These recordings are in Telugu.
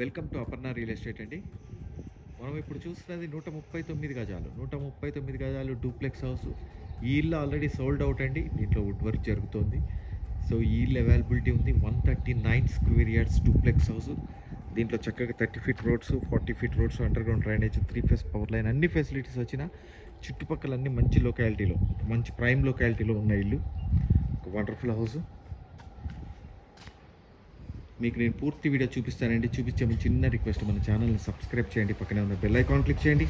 Welcome to Aparna real estate అండి. మనం ఇప్పుడు చూస్తున్నది నూట ముప్పై తొమ్మిది గజాలు. నూట ముప్పై తొమ్మిది గజాలు డూప్లెక్స్ హౌస్. ఈ ఇల్లు ఆల్రెడీ సోల్డ్ అవుట్ అండి. దీంట్లో వుడ్ వర్క్ జరుగుతోంది. సో ఈ ఇల్లు అవైలబిలిటీ ఉంది. One thirty nine square yards duplex house దీంట్లో చక్కగా thirty feet roads forty feet roads underground drainage three phase power line అన్ని ఫెసిలిటీస్ వచ్చిన చుట్టుపక్కల అన్ని మంచి లొకాలిటీలో మంచి ప్రైమ్ లొకాలిటీలో ఉన్న ఇల్లు. ఒక వండర్ఫుల్ హౌస్ మీకు నేను పూర్తి వీడియో చూపిస్తానండి. చూపించే చిన్న రిక్వెస్ట్ మన ఛానల్ని సబ్స్క్రైబ్ చేయండి. పక్కనే ఉన్న బెల్ ఐకాన్ క్లిక్ చేయండి.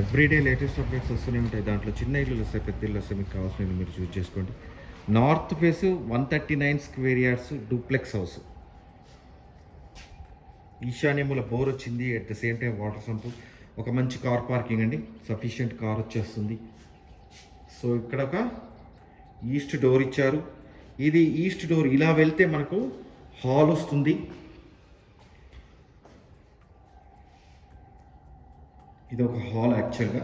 ఎవ్రీడే లేటెస్ట్ అప్డేట్స్ వస్తూనే ఉంటాయి. దాంట్లో చిన్న ఇల్లు వస్తాయి పెద్ద ఇల్లు వస్తాయి. మీకు కావాల్సిన మీరు చూస్ చేసుకోండి. North face one thirty nine square yards duplex house ఈశాన్యముల bore వచ్చింది. At the same time water sump ఒక మంచి కార్ పార్కింగ్ అండి. సఫిషియంట్ కార్ వచ్చేస్తుంది. సో ఇక్కడ ఒక ఈస్ట్ డోర్ ఇచ్చారు. ఇది ఈస్ట్ డోర్ ఇలా వెళ్తే మనకు హాల్ వస్తుంది ఇది ఒక హాల్ యాక్చువల్గా.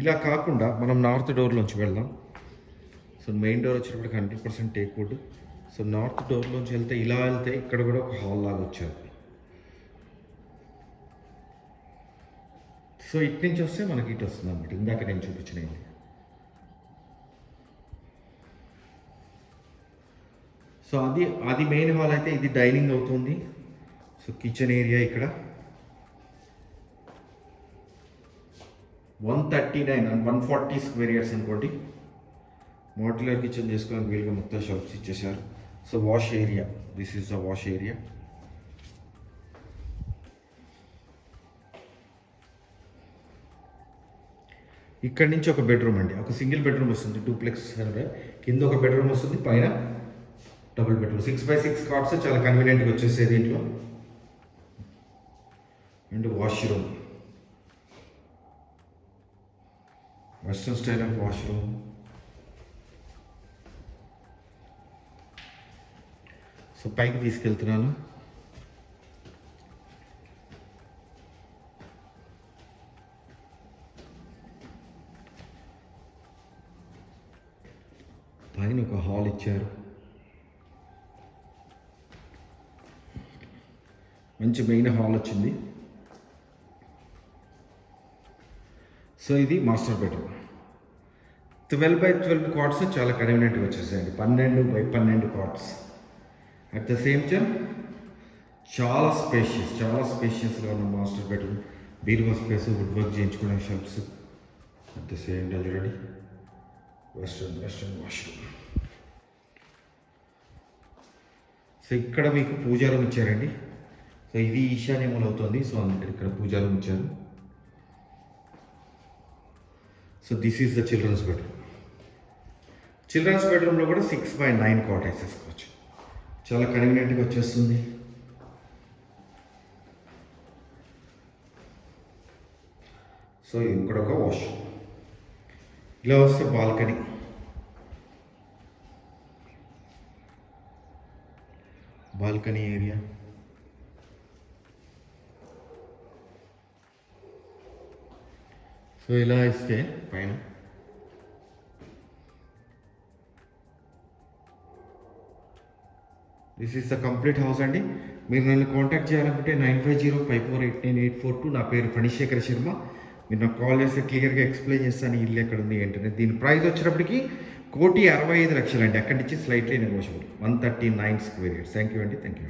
ఇలా కాకుండా మనం నార్త్ డోర్లోంచి వెళ్దాం. సో మెయిన్ డోర్ వచ్చినప్పటికి hundred percent teak wood. So north డోర్లోంచి వెళ్తే ఇలా వెళ్తే ఇక్కడ కూడా ఒక హాల్ లాగా వచ్చారు సో ఇటు నుంచి వస్తే మనకి ఇటు వస్తుంది అన్నమాట. ఇందాక నేను చూపించిన సో అది అది మెయిన్ హాల్ అయితే ఇది డైనింగ్ అవుతుంది. సో కిచెన్ ఏరియా ఇక్కడ. One thirty nine and one forty square yards అనుకోండి. మోడ్యులర్ కిచెన్ చేసుకోవడానికి వీలుగా మొత్తం షాప్స్ ఇచ్చేసారు so wash area this is the wash area ఇక్కడ నుంచి ఒక బెడ్రూమ్ అండి. ఒక సింగిల్ బెడ్రూమ్ వస్తుంది. డూప్లెక్స్ కింద ఒక బెడ్రూమ్ వస్తుంది. పైన double bedroom six by six cots చాలా కన్వీనియంట్గా వచ్చేసాయి దీంట్లో. And washroom western style of washroom so పైకి తీసుకెళ్తున్నాను. పైన ఒక హాల్ ఇచ్చారు. మంచి మెయిన్ హాల్ వచ్చింది. సో ఇది master bedroom. Twelve by twelve cards చాలా కన్వీనియంట్గా వచ్చేసాయండి. పన్నెండు బై పన్నెండు cards at the same time చాలా స్పేషియస్ చాలా స్పేషియస్గా ఉన్న మాస్టర్ బెడ్రూమ్. బీరువా స్పేస్ వుడ్ వర్క్ చేయించుకునే shelves at the same time చూడండి. వెస్ట్రన్ వెస్ట్రన్ వాష్రూమ్ సో ఇక్కడ మీకు పూజారం ఇచ్చారండి సో ఇది ఈశాన్యములు అవుతుంది. సో అందుకని ఇక్కడ పూజా రూమ్ ఇచ్చారు so this is the children's bedroom children's బెడ్రూమ్లో కూడా సిక్స్ బై నైన్ కాట్ వేసేసుకోవచ్చు చాలా కన్వీనియంట్గా వచ్చేస్తుంది. సో ఇక్కడ ఒక వాష్ ఇలా వస్తే బాల్కనీ బాల్కనీ ఏరియా సో ఇలా ఇస్తే పైన. This is the complete house అండి. మీరు నన్ను కాంటాక్ట్ చేయాలనుకుంటే nine five zero five four eight nine eight four two నా పేరు ఫణిశేఖర్ శర్మ. మీరు నాకు కాల్ చేస్తే క్లియర్గా ఎక్స్ప్లెయిన్ చేస్తాను ఇల్లు ఎక్కడ ఉంది ఏంటనే దీని ప్రైస్ వచ్చినప్పటికి కోటి అరవై ఐదు లక్షలు అండి అక్కడి నుంచి slightly negotiable one thirty nine square yards thank you అండి. Thank you